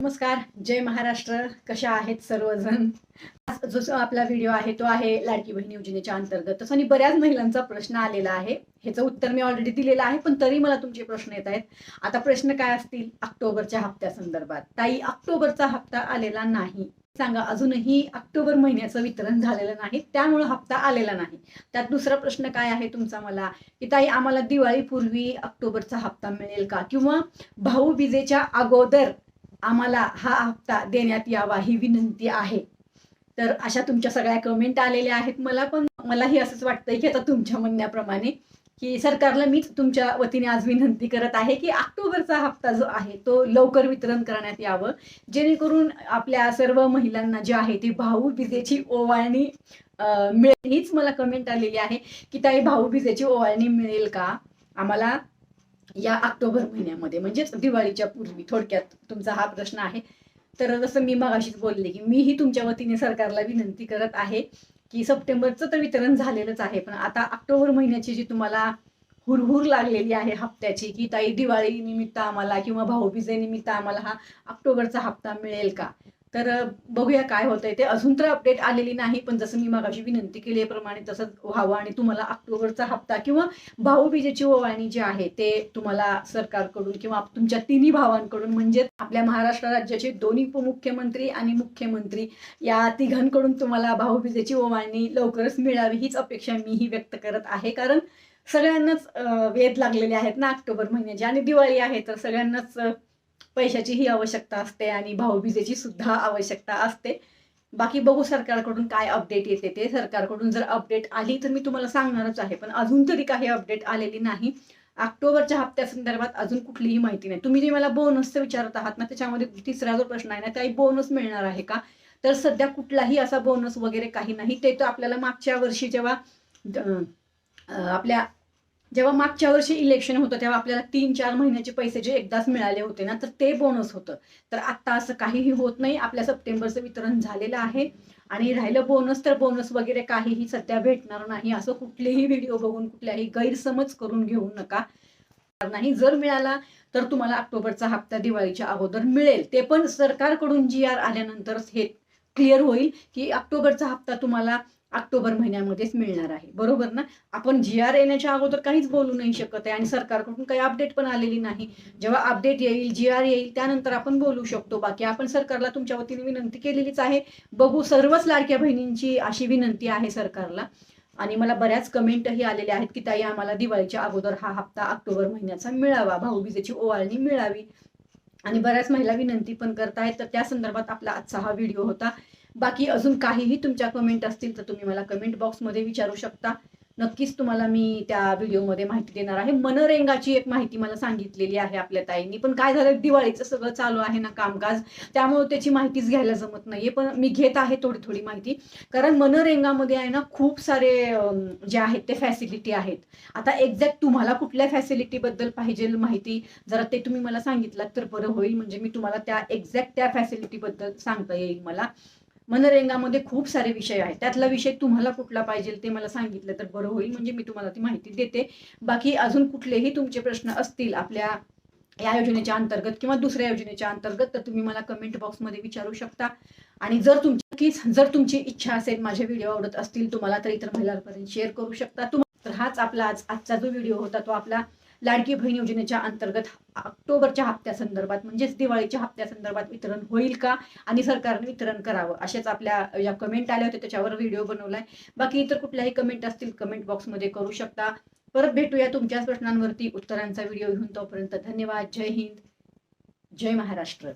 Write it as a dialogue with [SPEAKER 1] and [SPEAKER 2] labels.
[SPEAKER 1] नमस्कार जय महाराष्ट्र. कशा आहेत सर्वजण? आज जो आपला व्हिडिओ आहे तो आहे लाडकी बहीण योजनेच्या अंतर्गत. तसं आणि बऱ्याच महिलांचा प्रश्न आलेला आहे. ह्याचं उत्तर मी ऑलरेडी दिलेलं आहे पण तरी मला तुमचे प्रश्न येत आहेत. आता प्रश्न काय असतील? ऑक्टोबरच्या हप्त्या संदर्भात. ताई ऑक्टोबरचा हप्ता आलेला नाही. सांगा अजूनही ऑक्टोबर महिन्याचं वितरण झालेलं नाही त्यामुळे हप्ता आलेला नाही. त्यात दुसरा प्रश्न काय आहे तुमचा मला? की ताई आम्हाला दिवाळीपूर्वी ऑक्टोबरचा हप्ता मिळेल का? किंवा भाऊबीजेच्या अगोदर आम्हाला हा हप्ता देण्यात यावा ही विनंती आहे. तर अशा तुमच्या सगळ्या कमेंट आलेल्या आहेत. मला पण मलाही असंच वाटतंय की आता तुमच्या म्हणण्याप्रमाणे की सरकारला मीच तुमच्या वतीने आज विनंती करत आहे की ऑक्टोबरचा हप्ता जो आहे तो लवकर वितरण करण्यात यावं. जेणेकरून आपल्या सर्व महिलांना जे आहे ती भाऊबीजेची ओवाळणी मिळेल. हीच मला कमेंट आलेली आहे की ताई भाऊबीजेची ओवाळणी मिळेल का? आम्हाला या ऑक्टोबर महिन्यामध्ये म्हणजेच दिवाळीच्या पूर्वी थोडक्यात तुमचा हा प्रश्न आहे. तर जसं मी मगाशीच बोलले की मीही तुमच्या वतीने सरकारला विनंती करत आहे की सप्टेंबरचं तर वितरण झालेलंच आहे पण आता ऑक्टोबर महिन्याची जी तुम्हाला हुरहुर लागलेली आहे हप्त्याची की ताई दिवाळी निमित्त आम्हाला किंवा भाऊबीजे निमित्त आम्हाला हा ऑक्टोबरचा हप्ता मिळेल का? तर बघूया काय होतंय. ते अजून तर अपडेट आलेली नाही पण जसं मी मगाशी विनंती केल्याप्रमाणे तसंच व्हावं आणि तुम्हाला ऑक्टोबरचा हप्ता किंवा भाऊबीजेची ओवाळणी जी आहे ते तुम्हाला सरकारकडून किंवा तुमच्या तिन्ही भावांकडून म्हणजे आपल्या महाराष्ट्र राज्याचे दोन्ही उपमुख्यमंत्री आणि मुख्यमंत्री या तिघांकडून तुम्हाला भाऊबीजेची ओवाळणी लवकरच मिळावी हीच अपेक्षा मीही व्यक्त करत आहे. कारण सगळ्यांनाच वेध लागलेले आहेत ना ऑक्टोबर महिन्याचे. आणि दिवाळी आहे तर सगळ्यांनाच पैशाचीही आवश्यकता असते आणि भाऊबीजेची सुद्धा आवश्यकता असते. बाकी बघू सरकारकडून काय अपडेट येते ते. सरकारकडून जर अपडेट आली तर मी तुम्हाला सांगणारच आहे. पण अजून तरी काही अपडेट आलेली नाही. ऑक्टोबरच्या हप्त्या संदर्भात अजून कुठलीही माहिती नाही. तुम्ही जे मला बोनसचं विचारत आहात ना त्याच्यामध्ये तिसरा जो प्रश्न आहे ना काही बोनस मिळणार आहे का? तर सध्या कुठलाही असा बोनस वगैरे काही नाही. ते तर आपल्याला मागच्या वर्षी जेव्हा आपल्या जेव्हा मागच्या वर्षी इलेक्शन होतं तेव्हा आपल्याला तीन चार महिन्याचे पैसे जे एकदाच मिळाले होते ना तर ते बोनस होतं. तर आत्ता असं काहीही होत नाही. आपल्या सप्टेंबरचं वितरण झालेलं आहे. आणि राहिलं बोनस तर बोनस वगैरे काहीही सध्या भेटणार नाही. असं कुठलेही व्हिडिओ बघून कुठल्याही गैरसमज करून घेऊ नका. नाही जर मिळाला तर तुम्हाला ऑक्टोबरचा हप्ता दिवाळीच्या अगोदर मिळेल. ते पण सरकारकडून जी आर आल्यानंतर हे क्लिअर होईल की ऑक्टोबरचा हप्ता तुम्हाला ऑक्टोबर महिन्यामध्येच मिळणार आहे. बरोबर ना? आपण जी आर येण्याच्या अगोदर काहीच बोलू नाही शकत आहे आणि सरकारकडून काही अपडेट पण आलेली नाही. जेव्हा अपडेट येईल जी आर येईल त्यानंतर आपण बोलू शकतो. बाकी आपण सरकारला तुमच्या वतीने विनंती केलेलीच आहे. बघू सर्वच लाडक्या बहिणींची अशी विनंती आहे सरकारला. आणि मला बऱ्याच कमेंटही आलेल्या आहेत की ताई आम्हाला दिवाळीच्या अगोदर हा हप्ता ऑक्टोबर महिन्याचा मिळावा. भाऊबीजेची ओवाळणी मिळावी. आणि बऱ्याच महिला विनंती पण करतायत तर त्या संदर्भात आपला आजचा हा व्हिडिओ होता. बाकी अजून काहीही तुमच्या कमेंट असतील तर तुम्ही मला कमेंट बॉक्समध्ये विचारू शकता. नक्कीच तुम्हाला मी त्या व्हिडिओमध्ये माहिती देणार आहे. मनरेंगाची एक माहिती मला सांगितलेली आहे आपल्या ताईंनी. पण काय झालं दिवाळीचं सगळं चालू आहे ना कामकाज. त्यामुळे त्याची माहितीच घ्यायला जमत नाहीये. पण मी घेत आहे थोडी थोडी माहिती. कारण मनरेंगामध्ये आहे ना खूप सारे जे आहेत ते फॅसिलिटी आहेत. आता एक्झॅक्ट तुम्हाला कुठल्या फॅसिलिटीबद्दल पाहिजे माहिती जरा ते तुम्ही मला सांगितलं तर बरं होईल. म्हणजे मी तुम्हाला त्या एक्झॅक्ट त्या फॅसिलिटीबद्दल सांगता येईल मला. मनरेंगामध्ये खूप सारे विषय आहेत. त्यातला विषय तुम्हाला कुठला पाहिजे ते मला सांगितलं तर बरं होईल म्हणजे मी तुम्हाला ती माहिती देते. बाकी अजून कुठलेही तुमचे प्रश्न असतील आपल्या या योजनेच्या अंतर्गत किंवा दुसऱ्या योजनेच्या अंतर्गत तर तुम्ही मला कमेंट बॉक्समध्ये विचारू शकता. आणि जर तुमची नक्कीच जर तुमची इच्छा असेल माझे व्हिडिओ आवडत असतील तुम्हाला तर इतर महिलांपर्यंत शेअर करू शकता. तुम्हाला तर हाच आपला आज आजचा जो व्हिडिओ होता तो आपला लाडकी बहीण योजनेच्या अंतर्गत ऑक्टोबरच्या हप्त्या संदर्भात म्हणजेच दिवाळीच्या हप्त्यासंदर्भात वितरण होईल का? आणि सरकारने वितरण करावं अशाच आपल्या ज्या कमेंट आल्या होत्या त्याच्यावर व्हिडिओ बनवलाय. बाकी इतर कुठल्याही कमेंट असतील कमेंट बॉक्समध्ये करू शकता. परत भेटूया तुमच्याच प्रश्नांवरती. उत्तरांचा व्हिडिओ घेऊन तोपर्यंत धन्यवाद. जय हिंद. जय महाराष्ट्र.